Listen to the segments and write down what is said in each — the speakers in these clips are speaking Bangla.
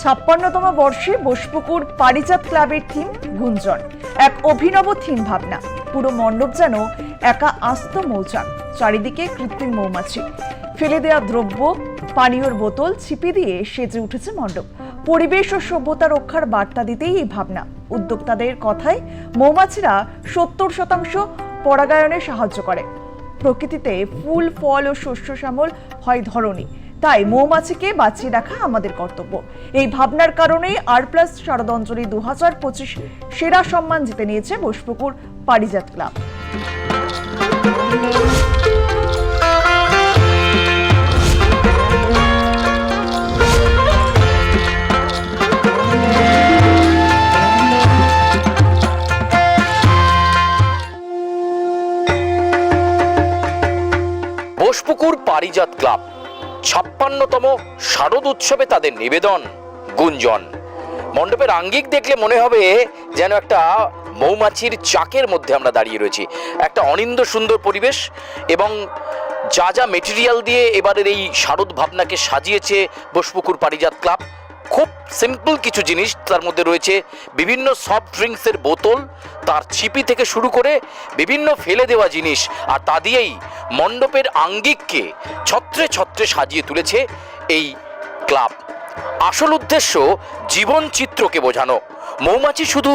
ছাপ্পান্নতম বর্ষে বোসপুকুর পারিজাত ক্লাবের থিম গুঞ্জন। এক অভিনব থিম ভাবনা। পুরো মণ্ডপ যেন একা আস্ত মৌচাক, চারিদিকে কৃত্রিম মৌমাছি। ফেলে দেওয়া দ্রব্য, পানীয়র বোতল ছিপি দিয়ে সেজে উঠেছে মণ্ডপ। পরিবেশ ও সভ্যতা রক্ষার বার্তা দিতেই এই ভাবনা। উদ্যোক্তাদের কথায়, মৌমাছিরা সত্তর শতাংশ পরাগায়নে সাহায্য করে। প্রকৃতিতে ফুল, ফল ও শস্য শ্যামল হয় ধরনী তাই মৌমাছিকে বাঁচিয়ে রাখা আমাদের কর্তব্য। এই ভাবনার কারণেই আর প্লাস শারদঞ্জলি দু হাজার পঁচিশ সেরা সম্মান জিতে নিয়েছে বোসপুকুর পারিজাত ক্লাব। বোসপুকুর পারিজাত ক্লাব। ছাপ্পান্নতম শারদ উৎসবে তাদের নিবেদন, গুঞ্জন। মণ্ডপের আঙ্গিক দেখলে মনে হবে যেন একটা মৌমাছির চাকের মধ্যে আমরা দাঁড়িয়ে রয়েছি। একটা অনিন্দ সুন্দর পরিবেশ এবং যা যা মেটেরিয়াল দিয়ে এবারের এই শারদ ভাবনাকে সাজিয়েছে বসপুকুর পারিজাত ক্লাব খুব সিম্পল কিছু জিনিস তার মধ্যে রয়েছে। বিভিন্ন সফট ড্রিঙ্কসের বোতল, তার ছিপি থেকে শুরু করে বিভিন্ন ফেলে দেওয়া জিনিস, আর তা দিয়েই মণ্ডপের আঙ্গিককে ছত্রে ছত্রে সাজিয়ে তুলেছে এই ক্লাব। আসল উদ্দেশ্য জীবন চিত্রকে বোঝানো। মৌমাছি শুধু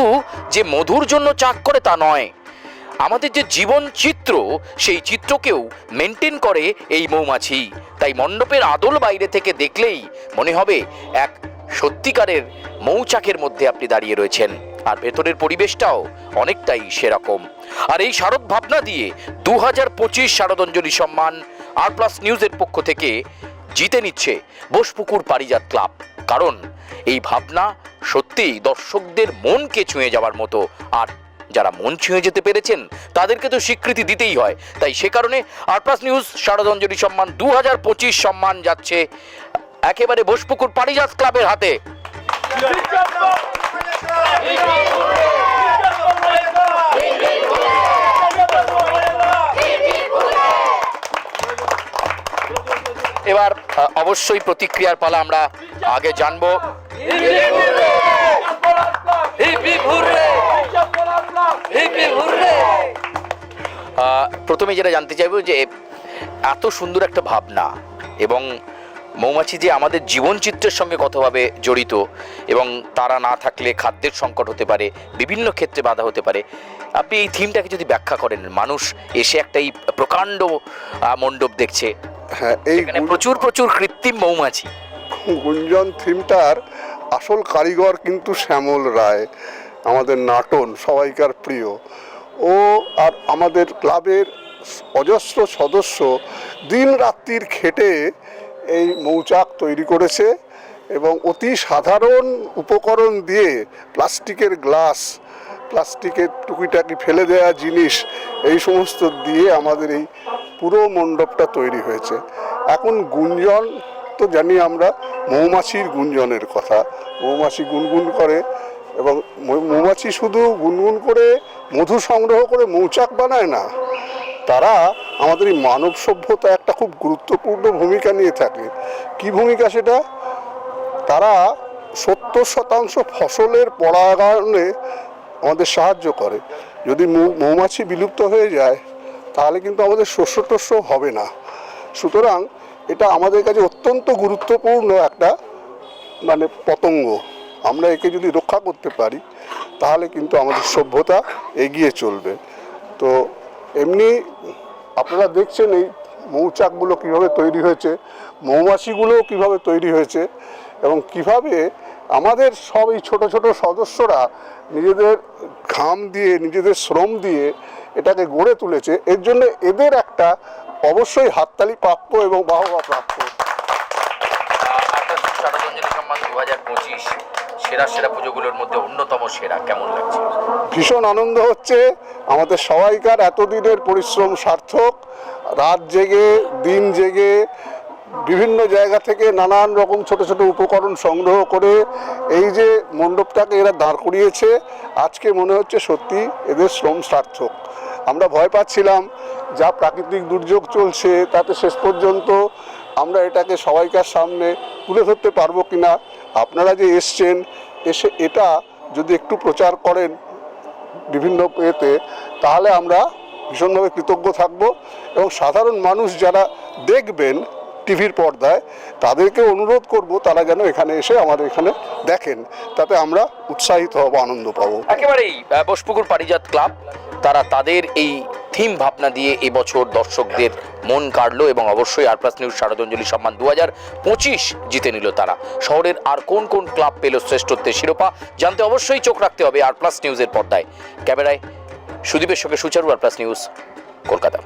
যে মধুর জন্য চাক করে তা নয়, আমাদের যে জীবন চিত্র, সেই চিত্রকেও মেনটেন করে এই মৌমাছি। তাই মণ্ডপের আদল বাইরে থেকে দেখলেই মনে হবে এক সত্যিকারের মৌচাকের মধ্যে আপনি দাঁড়িয়ে রয়েছেন। আর ভেতরের পরিবেশটাও অনেকটাই সেরকম। আর এই শারদ ভাবনা দিয়ে দু হাজার পঁচিশ শারদঞ্জলি সম্মান আর প্লাস নিউজের পক্ষ থেকে জিতে নিচ্ছে বোসপুকুর পারিজাত ক্লাব। কারণ এই ভাবনা সত্যিই দর্শকদের মনকে ছুঁয়ে যাওয়ার মতো। আর যারা মন ছুঁয়ে যেতে পেরেছেন, তাদেরকে তো স্বীকৃতি দিতেই হয়। তাই সে কারণে আর প্লাস নিউজ শারদঞ্জলি সম্মান দু হাজার পঁচিশ সম্মান যাচ্ছে একেবারে বোসপুকুর পারিজাত ক্লাবের হাতে। এবার অবশ্যই প্রতিক্রিয়ার পালা আমরা আগে জানব। প্রথমে যেটা জানতে চাইব যে, এত সুন্দর একটা ভাবনা এবং মৌমাছি যে আমাদের জীবনচিত্রের সঙ্গে কতভাবে জড়িত এবং তারা না থাকলে খাদ্যের সংকট হতে পারে বিভিন্ন ক্ষেত্রে বাধা হতে পারে আপনি এই থিমটাকে যদি ব্যাখ্যা করেন মানুষ এসে একটা এই প্রকাণ্ড মণ্ডপ দেখছে। হ্যাঁ এই প্রচুর প্রচুর কৃত্রিম মৌমাছি। গুঞ্জন থিমটার আসল কারিগর কিন্তু শ্যামল রায় আমাদের নাটন সবাইকার প্রিয়। ও আর আমাদের ক্লাবের অজস্র সদস্য দিন রাত্রির খেটে এই মৌচাক তৈরি করেছে এবং অতি সাধারণ উপকরণ দিয়ে প্লাস্টিকের গ্লাস, প্লাস্টিকের টুকিটাকি ফেলে দেওয়া জিনিস, এই সমস্ত দিয়ে আমাদের এই পুরো মণ্ডপটা তৈরি হয়েছে। এখন গুঞ্জন, তো জানি আমরা মৌমাছির গুঞ্জনের কথা। মৌমাছি গুনগুন করে এবং মৌমাছি শুধু গুনগুন করে মধু সংগ্রহ করে মৌচাক বানায় না, তারা আমাদের এই মানব সভ্যতা একটা খুব গুরুত্বপূর্ণ ভূমিকা নিয়ে থাকে। কি ভূমিকা সেটা? তারা সত্তর শতাংশ ফসলের পরাগায়নে আমাদের সাহায্য করে। যদি মৌমাছি বিলুপ্ত হয়ে যায়, তাহলে কিন্তু আমাদের শস্য টস্য হবে না। সুতরাং এটা আমাদের কাছে অত্যন্ত গুরুত্বপূর্ণ একটা মানে পতঙ্গ। আমরা একে যদি রক্ষা করতে পারি, তাহলে কিন্তু আমাদের সভ্যতা এগিয়ে চলবে। তো এমনি আপনারা দেখছেন এই মৌচাকগুলো কীভাবে তৈরি হয়েছে, মৌমাছিগুলোও কীভাবে তৈরি হয়েছে এবং কীভাবে আমাদের সব এই ছোট ছোট সদস্যরা নিজেদের ঘাম দিয়ে, নিজেদের শ্রম দিয়ে এটাকে গড়ে তুলেছে। এর জন্য এদের একটা অবশ্যই হাততালি প্রাপ্য এবং বাহবা প্রাপ্য। দু হাজার পঁচিশ। সেরা সেরা পুজোগুলোর মধ্যে অন্যতম সেরা, কেমন লাগছে? ভীষণ আনন্দ হচ্ছে। আমাদের সবাইকার এতদিনের পরিশ্রম সার্থক। রাত জেগে, দিন জেগে, বিভিন্ন জায়গা থেকে নানান রকম ছোট ছোট উপকরণ সংগ্রহ করে এই যে মণ্ডপটাকে এরা দাঁড় করিয়েছে, আজকে মনে হচ্ছে সত্যি এদের শ্রম সার্থক। আমরা ভয় পাচ্ছিলাম, যা প্রাকৃতিক দুর্যোগ চলছে, তাতে শেষ পর্যন্ত আমরা এটাকে সবাইকার সামনে তুলে ধরতে পারব কি না আপনারা যে এসছেন, এসে এটা যদি একটু প্রচার করেন বিভিন্ন এতে, তাহলে আমরা ভীষণভাবে কৃতজ্ঞ থাকব এবং সাধারণ মানুষ যারা দেখবেন টিভির পর্দায়, তাদেরকে অনুরোধ করব তারা যেন এখানে এসে আমাদের এখানে দেখেন, তাতে আমরা উৎসাহিত হব, আনন্দ পাবো। একেবারেই বোসপুকুর পারিজাত ক্লাব, তারা তাদের এই থিম ভাবনা দিয়ে এবছর দর্শকদের মন কাড়লো এবং অবশ্যই আর প্লাস নিউজ শারদাঞ্জলি সম্মান দু হাজার পঁচিশ জিতে নিল তারা। শহরের আর কোন কোন ক্লাব পেল শ্রেষ্ঠত্বের শিরোপা জানতে অবশ্যই চোখ রাখতে হবে আর প্লাস নিউজের পর্দায়। ক্যামেরায় সুদীপের সঙ্গে Sucharu R plus news, Kolkata.